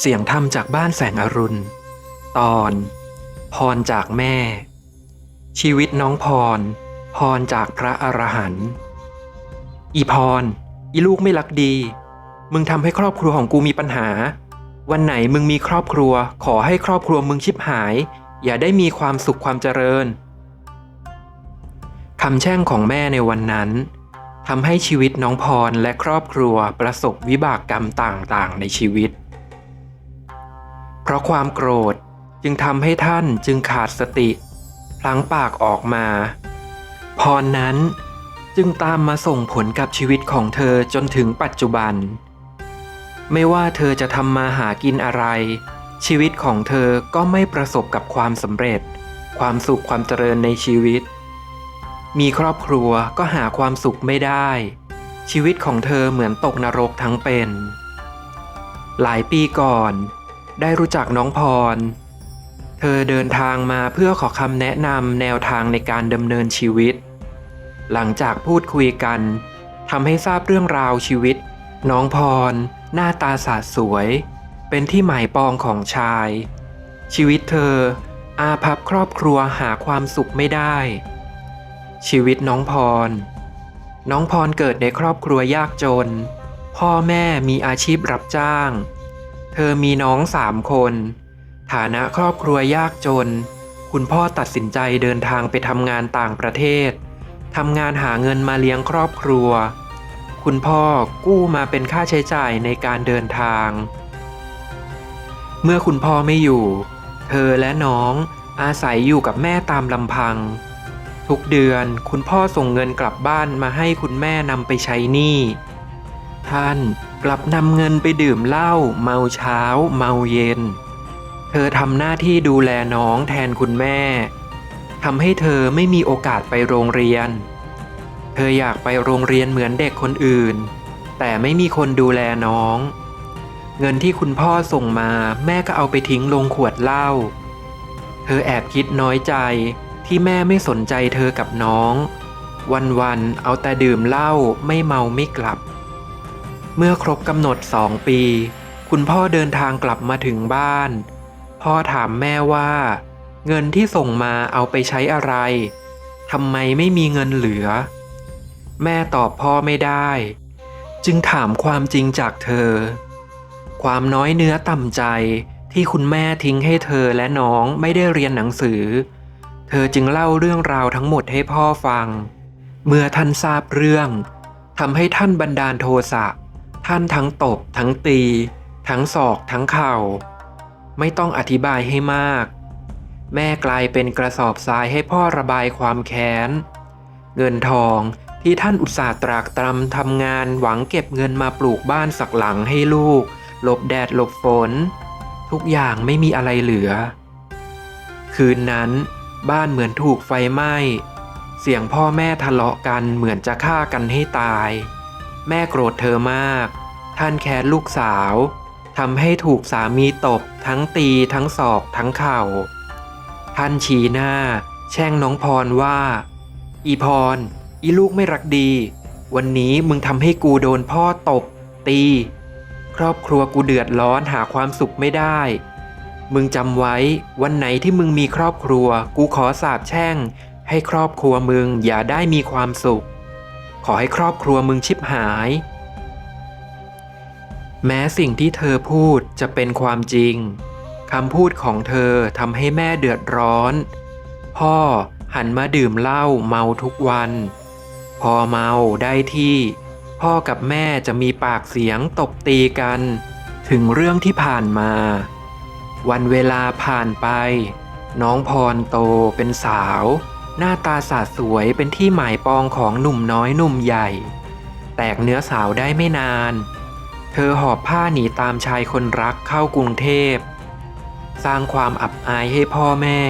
เสียงธรรมจากบ้านแสงอรุณ ตอน พรจากแม่ ชีวิตน้องพร พรจากพระอรหันต์อีพร อีลูกไม่รักดี มึงทำให้ครอบครัวของกูมีปัญหา วันไหนมึงมีครอบครัว ขอให้ครอบครัวมึงชิบหาย อย่าได้มีความสุขความเจริญคำแช่งของแม่ในวันนั้นทำให้ชีวิตน้องพรและครอบครัวประสบวิบากกรรมต่างๆ ในชีวิต เพราะความโกรธจึงทำให้ท่านจึงขาดสติ พลั้งปากออกมา พรนั้นจึงตามมาส่งผลกับชีวิตของเธอจนถึงปัจจุบัน ไม่ว่าเธอจะทำมาหากินอะไร ชีวิตของเธอก็ไม่ประสบกับความสำเร็จ ความสุขความเจริญในชีวิต มีครอบครัวก็หาความสุขไม่ได้ ชีวิตของเธอเหมือนตกนรกทั้งเป็น หลายปีก่อน ได้รู้จักน้องพร เธอเดินทางมาเพื่อขอคำแนะนำแนวทางในการดำเนินชีวิต หลังจากพูดคุยกันทำให้ทราบเรื่องราวชีวิต น้องพร หน้าตาสาดสวย เป็นที่หมายปองของชาย ชีวิตเธอ อาภัพครอบครัวหาความสุขไม่ได้ ชีวิตน้องพร น้องพรเกิดในครอบครัวยากจน พ่อแม่มีอาชีพรับจ้าง เธอมีน้องสามคน ฐานะครอบครัวยากจน คุณพ่อตัดสินใจเดินทางไปทำงานต่างประเทศทำงานหาเงินมาเลี้ยงครอบครัว คุณพ่อกู้มาเป็นค่าใช้จ่ายในการเดินทาง เมื่อคุณพ่อไม่อยู่ เธอและน้องอาศัยอยู่กับแม่ตามลำพัง ทุกเดือนคุณพ่อส่งเงินกลับบ้านมาให้คุณแม่นำไปใช้หนี้ ท่าน กลับนำเงินไปดื่มเหล้าเมาเช้า เมาเย็น เธอทำหน้าที่ดูแลน้องแทนคุณแม่ทำให้เธอไม่มีโอกาสไปโรงเรียน เธออยากไปโรงเรียนเหมือนเด็กคนอื่น แต่ไม่มีคนดูแลน้อง เงินที่คุณพ่อส่งมาแม่ก็เอาไปทิ้งลงขวดเหล้า เธอแอบคิดน้อยใจที่แม่ไม่สนใจเธอกับน้อง วันๆเอาแต่ดื่มเหล้าไม่เมาไม่กลับ เมื่อครบกำหนดสองปี คุณพ่อเดินทางกลับมาถึงบ้าน พ่อถามแม่ว่า เงินที่ส่งมาเอาไปใช้อะไรทำไมไม่มีเงินเหลือ แม่ตอบพ่อไม่ได้ จึงถามความจริงจากเธอ ความน้อยเนื้อต่ำใจที่คุณแม่ทิ้งให้เธอและน้องไม่ได้เรียนหนังสือ เธอจึงเล่าเรื่องราวทั้งหมดให้พ่อฟัง เมื่อท่านทราบเรื่องทำให้ท่านบันดาลโทสะ ท่านทั้งตบ ทั้งตี ทั้งศอก ทั้งเข่า ไม่ต้องอธิบายให้มาก แม่กลายเป็นกระสอบทรายให้พ่อระบายความแค้น เงินทองที่ท่านอุตส่าห์ตรากตรำทำงานหวังเก็บเงินมาปลูกบ้านสักหลังให้ลูก หลบแดดหลบฝน ทุกอย่างไม่มีอะไรเหลือ คืนนั้นบ้านเหมือนถูกไฟไหม้ เสียงพ่อแม่ทะเลาะกันเหมือนจะฆ่ากันให้ตาย แม่โกรธเธอมาก ท่านแค้นลูกสาวทำให้ถูกสามีตบ ทั้งตีทั้งศอกทั้งเข่า ท่านชี้หน้า แช่งน้องพรว่า อีพร อีลูกไม่รักดี วันนี้มึงทำให้กูโดนพ่อตบ ตี ครอบครัวกูเดือดร้อนหาความสุขไม่ได้ มึงจำไว้วันไหนที่มึงมีครอบครัว กูขอสาบแช่ง ให้ครอบครัวมึงอย่าได้มีความสุข ขอให้ครอบครัวมึงชิบหาย แม้สิ่งที่เธอพูดจะเป็นความจริงคำพูดของเธอทำให้แม่เดือดร้อน พ่อหันมาดื่มเหล้าเมาทุกวัน พอเมาได้ที่ พ่อกับแม่จะมีปากเสียงตบตีกัน ถึงเรื่องที่ผ่านมา วันเวลาผ่านไป น้องพรโตเป็นสาว หน้าตาสาสวยเป็นที่หมายปองของหนุ่มน้อยหนุ่มใหญ่ แตกเนื้อสาวได้ไม่นาน เธอหอบผ้าหนีตามชายคนรักเข้ากรุงเทพ สร้างความอับอายให้พ่อแม่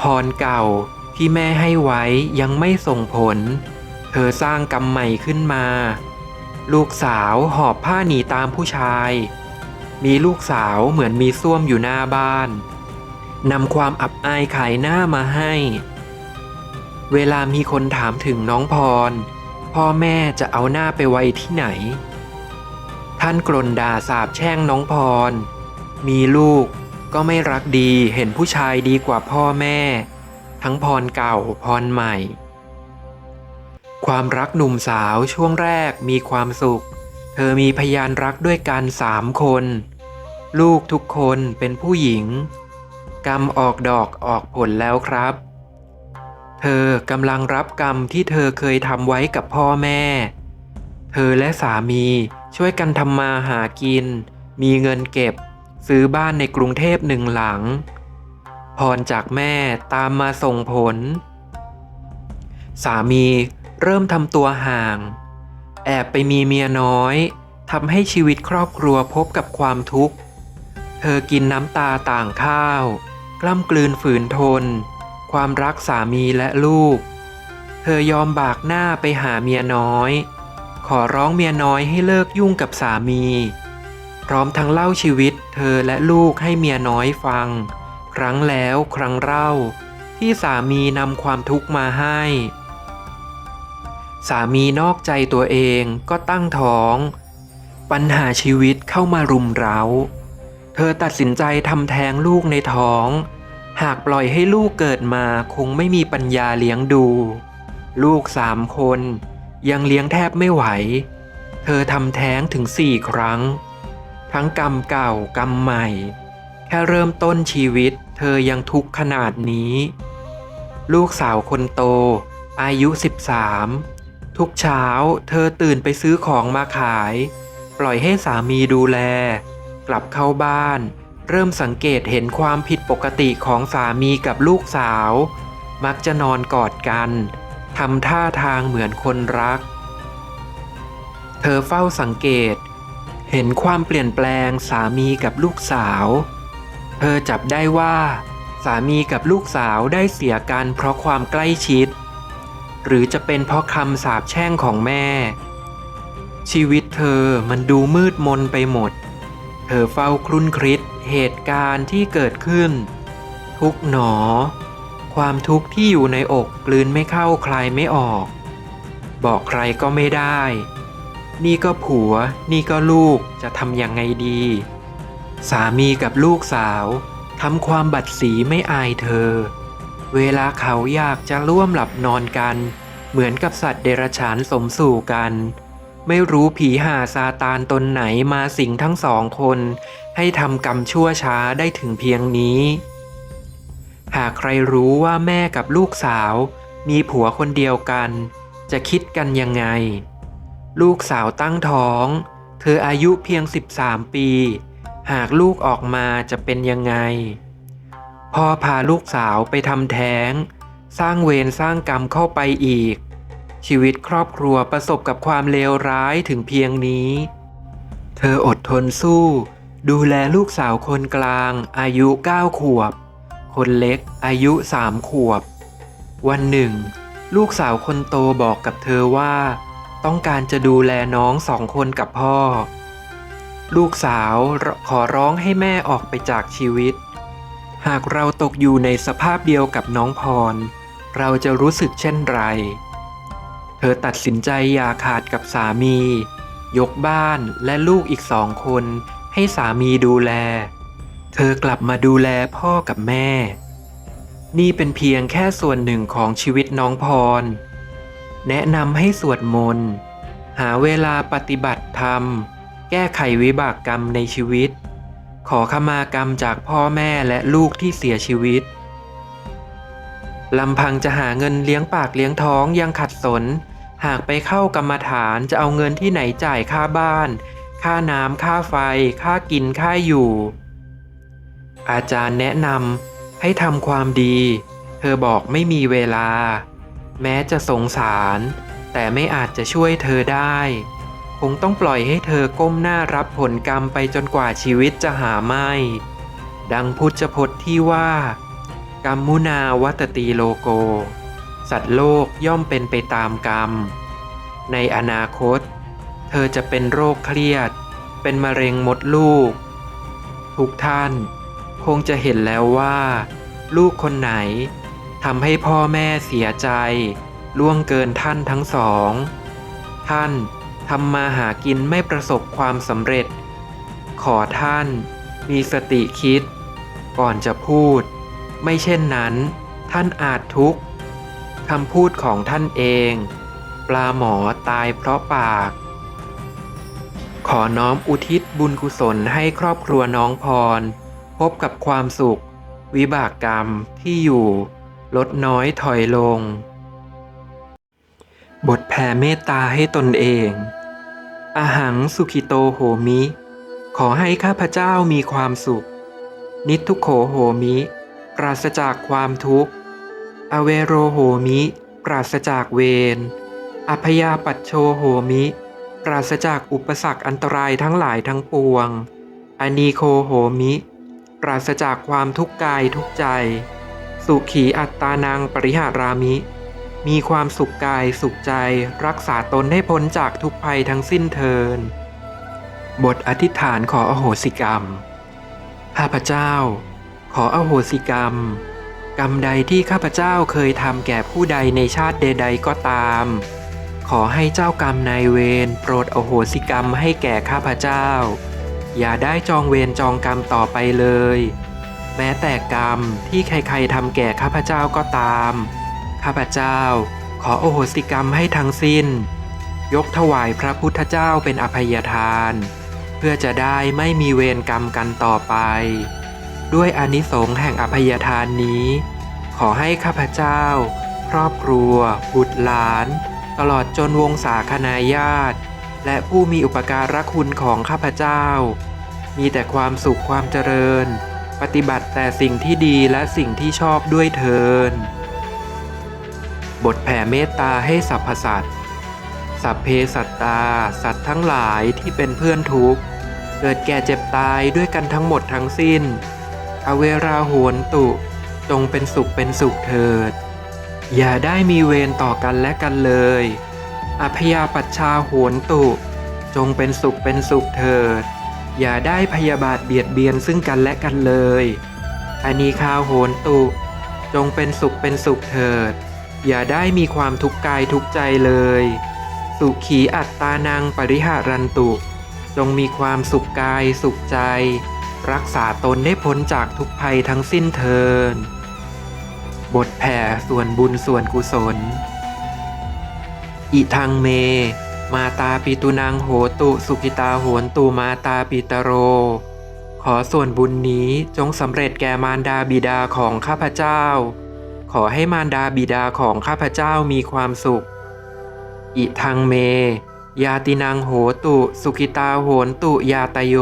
พรเก่าที่แม่ให้ไว้ยังไม่ส่งผล เธอสร้างกรรมใหม่ขึ้นมา ลูกสาวหอบผ้าหนีตามผู้ชาย มีลูกสาวเหมือนมีส้วมอยู่หน้าบ้าน นำความอับอายขายหน้ามาให้ เวลามีคนถามถึงน้องพร พ่อแม่จะเอาหน้าไปไว้ที่ไหน ท่านกรนด่าสาบแช่งน้องพร มีลูกก็ไม่รักดีเห็นผู้ชายดีกว่าพ่อแม่ ทั้งพรเก่าพรใหม่ ความรักหนุ่มสาวช่วงแรกมีความสุข เธอมีพยานรักด้วยกันสามคน ลูกทุกคนเป็นผู้หญิง กรรมออกดอกออกผลแล้วครับ เธอกำลังรับกรรมที่เธอเคยทำไว้กับพ่อแม่ เธอและสามีช่วยกันทำมาหากิน มีเงินเก็บ ซื้อบ้านในกรุงเทพหนึ่งหลัง พรจากแม่ตามมาส่งผล สามีเริ่มทำตัวห่าง แอบไปมีเมียน้อยทำให้ชีวิตครอบครัวพบกับความทุกข์ เธอกินน้ำตาต่างข้าว กล้ำกลืนฝืนทน ความรักสามีและลูก เธอยอมบากหน้าไปหาเมียน้อย ขอร้องเมียน้อยให้เลิกยุ่งกับสามี พร้อมทั้งเล่าชีวิตเธอและลูกให้เมียน้อยฟัง ครั้งแล้วครั้งเล่า ที่สามีนำความทุกข์มาให้ สามีนอกใจตัวเองก็ตั้งท้อง ปัญหาชีวิตเข้ามารุมเร้า เธอตัดสินใจทำแท้งลูกในท้อง หากปล่อยให้ลูกเกิดมาคงไม่มีปัญญาเลี้ยงดู ลูกสามคน ยังเลี้ยงแทบไม่ไหว เธอทำแท้งถึงสี่ครั้ง ทั้งกรรมเก่ากรรมใหม่ แค่เริ่มต้นชีวิต เธอยังทุกข์ขนาดนี้ ลูกสาวคนโต อายุ 13 ทุกเช้า เธอตื่นไปซื้อของมาขาย ปล่อยให้สามีดูแล กลับเข้าบ้าน เริ่มสังเกตเห็นความผิดปกติของสามีกับลูกสาว มักจะนอนกอดกันทำท่าทางเหมือนคนรัก เธอเฝ้าสังเกต เห็นความเปลี่ยนแปลงสามีกับลูกสาว เธอจับได้ว่า สามีกับลูกสาวได้เสียกันเพราะความใกล้ชิด หรือจะเป็นเพราะคำสาปแช่งของแม่ ชีวิตเธอมันดูมืดมนไปหมด เธอเฝ้าครุ่นคิดเหตุการณ์ที่เกิดขึ้น ทุกหนอ ความทุกข์ที่อยู่ในอกกลืนไม่เข้าคลายไม่ออก บอกใครก็ไม่ได้ นี่ก็ผัว นี่ก็ลูกจะทำยังไงดี สามีกับลูกสาวทำความบัดสีไม่อายเธอ เวลาเขาอยากจะร่วมหลับนอนกัน เหมือนกับสัตว์เดรัจฉานสมสู่กัน ไม่รู้ผีหาซาตานตนไหนมาสิงทั้งสองคน ให้ทำกรรมชั่วช้าได้ถึงเพียงนี้ หากใครรู้ว่าแม่กับลูกสาว มีผัวคนเดียวกัน จะคิดกันยังไง ลูกสาวตั้งท้อง เธออายุเพียง 13 ปี หากลูกออกมาจะเป็นยังไง พ่อพาลูกสาวไปทำแท้ง สร้างเวรสร้างกรรมเข้าไปอีก ชีวิตครอบครัวประสบกับความเลวร้ายถึงเพียงนี้ เธออดทนสู้ ดูแลลูกสาวคนกลาง อายุ 9 ขวบ คนเล็กอายุ 3 ขวบ วันหนึ่ง ลูกสาวคนโตบอกกับเธอว่า ต้องการจะดูแลน้องสองคนกับพ่อ ลูกสาวขอร้องให้แม่ออกไปจากชีวิต หากเราตกอยู่ในสภาพเดียวกับน้องพร เราจะรู้สึกเช่นไร ธอตัดสินใจอย่าขาดกับสามี ยกบ้านและลูกอีกสองคนให้สามีดูแล เธอกลับมาดูแลพ่อกับแม่ นี่เป็นเพียงแค่ส่วนหนึ่งของชีวิตน้องพร แนะนำให้สวดมนต์ หาเวลาปฏิบัติธรรม แก้ไขวิบากกรรมในชีวิต ขอขมากรรมจากพ่อแม่และลูกที่เสียชีวิตลำพังจะหาเงินเลี้ยงปากเลี้ยงท้องยังขัดสน หากไปเข้ากรรมฐานจะเอาเงินที่ไหนจ่ายค่าบ้าน ค่าน้ำค่าไฟ ค่ากินค่าอยู่ อาจารย์แนะนำให้ทำความดี เธอบอกไม่มีเวลา แม้จะสงสาร แต่ไม่อาจจะช่วยเธอได้ คงต้องปล่อยให้เธอก้มหน้ารับผลกรรมไปจนกว่าชีวิตจะหาไม่ ดังพุทธพจน์ที่ว่ากรรมมุนาวัตตีโลโก สัตว์โลกย่อมเป็นไปตามกรรม ในอนาคต เธอจะเป็นโรคเครียด เป็นมะเร็งมดลูก ทุกท่าน คงจะเห็นแล้วว่า ลูกคนไหนทำให้พ่อแม่เสียใจ ล่วงเกินท่านทั้งสอง ท่านทำมาหากินไม่ประสบความสำเร็จ ขอท่านมีสติคิด ก่อนจะพูด ไม่เช่นนั้น ท่านอาจทุกข์ คำพูดของท่านเอง ปลาหมอตายเพราะปาก ขอน้อมอุทิศบุญกุศลให้ครอบครัวน้องพร พบกับความสุข วิบากกรรมที่อยู่ ลดน้อยถอยลง บทแผ่เมตตาให้ตนเองอาหังสุขิโตโหมิ ขอให้ข้าพเจ้ามีความสุข นิทุโขโหมิ ปราศจากความทุกข์ อเวโรโหมิ ปราศจากเวรอพยาปัชโชโหมิ ปราศจากอุปสรรคอันตรายทั้งหลายทั้งปวง อนีโคโหมิ ปราศจากความทุกข์กายทุกใจ สุขีอัตตานังปริหารามิ มีความสุขกายสุขใจ รักษาตนให้พ้นจากทุกภัยทั้งสิ้นเทิน บทอธิษฐานขออโหสิกรรม ข้าพเจ้า ขออโหสิกรรม กรรมใดที่ข้าพเจ้าเคยทำแก่ผู้ใดในชาติใดๆก็ตาม ขอให้เจ้ากรรมนายเวรโปรดอโหสิกรรมให้แก่ข้าพเจ้า อย่าได้จองเวรจองกรรมต่อไปเลย แม้แต่กรรมที่ใครๆทำแก่ข้าพเจ้าก็ตาม ข้าพเจ้า ขอโอโหสิกรรมให้ทั้งสิ้น ยกถวายพระพุทธเจ้าเป็นอภัยทาน เพื่อจะได้ไม่มีเวรกรรมกันต่อไป ด้วยอานิสงส์แห่งอภัยทานนี้ ขอให้ข้าพเจ้า ครอบครัว บุตรหลาน ตลอดจนวงศาคณาญาติ และผู้มีอุปการะคุณของข้าพเจ้า มีแต่ความสุขความเจริญ ปฏิบัติแต่สิ่งที่ดีและสิ่งที่ชอบด้วยเทิน บทแผ่เมตตาให้สรรพสัตว์สัพเพสัตตา สัตว์ทั้งหลายที่เป็นเพื่อนทุกข์ เกิดแก่เจ็บตายด้วยกันทั้งหมดทั้งสิ้น อเวราโหนตุ จงเป็นสุขเป็นสุขเถิด อย่าได้มีเวรต่อกันและกันเลย อพยาปัชชาโหนตุ จงเป็นสุขเป็นสุขเถิด อย่าได้พยาบาทเบียดเบียนซึ่งกันและกันเลยอานีคาโหนตุ จงเป็นสุขเป็นสุขเถิด อย่าได้มีความทุกข์กายทุกใจเลย สุขีอัตตานังปริหารันตุ จงมีความสุขกายสุขใจ รักษาตนได้พ้นจากทุกภัยทั้งสิ้นเทิน บทแผ่ส่วนบุญส่วนกุศล อิทังเม มาตาปิตุนังโหตุสุกิตาโหนตุมาตาปิตโร ขอส่วนบุญนี้จงสำเร็จแก่มารดาบิดาของข้าพเจ้า ขอให้มารดาบิดาของข้าพเจ้ามีความสุข อิทังเม ยาตินังโหตุสุกิตาโหนตุยาตโย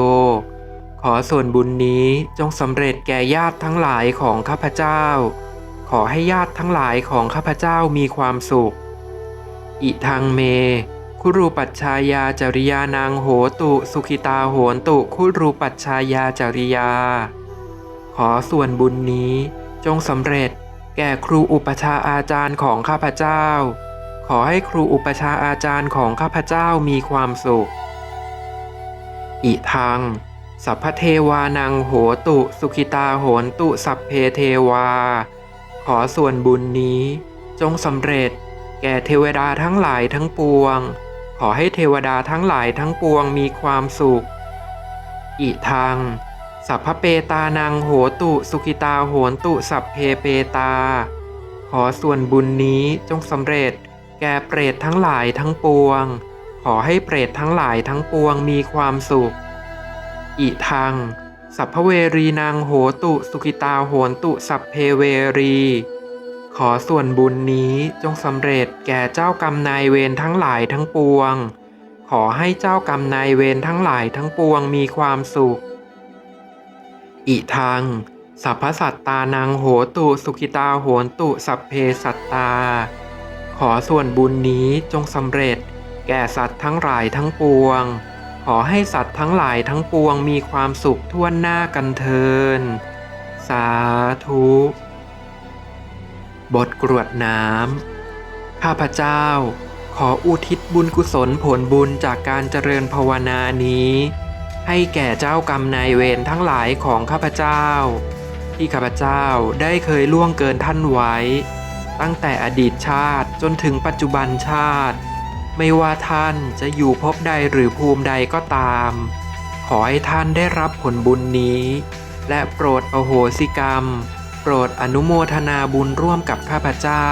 ขอส่วนบุญนี้จงสำเร็จแก่ญาติทั้งหลายของข้าพเจ้า ขอให้ญาติทั้งหลายของข้าพเจ้ามีความสุข อิทังเม คุรูปัชชายาจริยานางโหตุสุขิตาโหนตุคุรูปัชชายาจริยา ขอส่วนบุญนี้จงสำเร็จแก่ครูอุปชาอาจารย์ของข้าพเจ้า ขอให้ครูอุปชาอาจารย์ของข้าพเจ้ามีความสุข อิทัง สัพพเทวานังโหตุ สุขิตาโหนตุสัพเพเทวา ขอส่วนบุญนี้ จงสำเร็จ แก่เทวดาทั้งหลายทั้งปวง ขอให้เทวดาทั้งหลายทั้งปวงมีความสุข อิทัง สัพพเปตานังโหตุ สุขิตาโหนตุสัพเพเปตา ขอส่วนบุญนี้จงสำเร็จ แก่เปรตทั้งหลายทั้งปวง ขอให้เปรตทั้งหลายทั้งปวงมีความสุข อิทัง สัพพเวรีนางโหตุสุขิตาโหนตุสัพเพเวรี ขอส่วนบุญนี้จงสำเร็จแก่เจ้ากรรมนายเวรทั้งหลายทั้งปวง ขอให้เจ้ากรรมนายเวรทั้งหลายทั้งปวงมีความสุข อิทัง สัพพสัตตานังโหตุสุขิตาโหนตุสัพเพสัตตา ขอส่วนบุญนี้จงสำเร็จแก่สัตว์ทั้งหลายทั้งปวง ขอให้สัตว์ทั้งหลายทั้งปวงมีความสุขทั่วหน้ากันเทิน สาธุ บทกรวดน้ำ ข้าพเจ้า ขออุทิศบุญกุศลผลบุญจากการเจริญภาวนานี้ ให้แก่เจ้ากรรมนายเวรทั้งหลายของข้าพเจ้า ที่ข้าพเจ้าได้เคยล่วงเกินท่านไว้ ตั้งแต่อดีตชาติจนถึงปัจจุบันชาติ ไม่ว่าท่านจะอยู่ภพใดหรือภูมิใดก็ตาม ขอให้ท่านได้รับผลบุญนี้ และโปรดอโหสิกรรม โปรดอนุโมทนาบุญร่วมกับข้าพเจ้า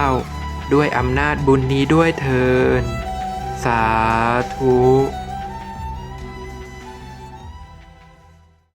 ด้วยอำนาจบุญนี้ด้วยเถินสาธุ